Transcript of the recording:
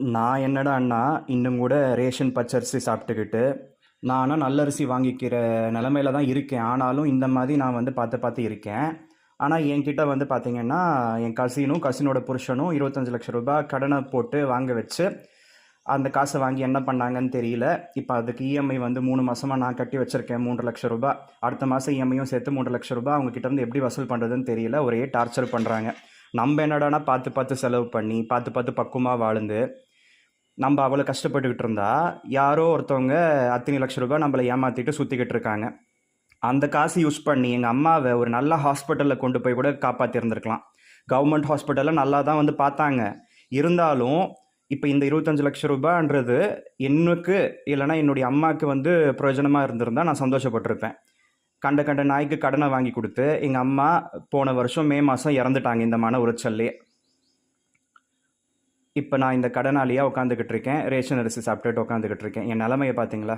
நான் என்னடா அண்ணா இன்னும் கூட ரேஷன் பச்சரிசி சாப்பிட்டுக்கிட்டு நான் நல்ல அரிசி வாங்கிக்கிற நிலமையில தான் இருக்கேன். ஆனாலும் இந்த மாதிரி நான் வந்து பார்த்து பார்த்து இருக்கேன். ஆனால் என்கிட்ட வந்து பார்த்தீங்கன்னா என் கசினும் கசினோட புருஷனும் இருபத்தஞ்சு லட்சம் ரூபாய் கடனை போட்டு வாங்க வச்சு அந்த காசை வாங்கி என்ன பண்ணாங்கன்னு தெரியல. இப்போ அதுக்கு இஎம்ஐ வந்து மூணு மாதமாக நான் கட்டி வச்சுருக்கேன் மூன்று லட்சம் ரூபாய். அடுத்த மாதம் இஎம்ஐயும் சேர்த்து மூன்று லட்சம் ரூபாய் அவங்க இருந்து எப்படி வசூல் பண்ணுறதுன்னு தெரியல. ஒரே டார்ச்சர் பண்ணுறாங்க நம்ம என்னடானா பார்த்து பார்த்து செலவு பண்ணி பார்த்து பார்த்து பக்குவமாக வாழ்ந்து நம்ம அவ்வளோ கஷ்டப்பட்டுக்கிட்டு இருந்தா யாரோ ஒருத்தவங்க அத்தனை லட்சம் ரூபாய் நம்மளை ஏமாற்றிட்டு சுற்றிக்கிட்டு இருக்காங்க அந்த காசு யூஸ் பண்ணி எங்கள் அம்மாவை ஒரு நல்ல ஹாஸ்பிட்டலில் கொண்டு போய் கூட காப்பாற்றிருந்துருக்கலாம் கவர்மெண்ட் ஹாஸ்பிட்டலில் நல்லா தான் வந்து பார்த்தாங்க. இருந்தாலும் இப்போ இந்த இருபத்தஞ்சு லட்சம் ரூபான்றது எனக்கு இல்லைன்னா என்னுடைய அம்மாவுக்கு வந்து பிரயோஜனமாக இருந்திருந்தால் நான் சந்தோஷப்பட்டிருப்பேன். கண்ட கண்ட நாய்க்கு கடனை வாங்கி கொடுத்து எங்கள் அம்மா போன வருஷம் மே மாதம் இறந்துட்டாங்க இந்த மன உளைச்சல்லையே இப்போ நான் இந்த கடனாளியாக உட்காந்துக்கிட்டு இருக்கேன். ரேஷன் அரிசி சாப்பிட்டுட்டு உட்காந்துக்கிட்டு இருக்கேன். என் நிலமையை பார்த்தீங்களா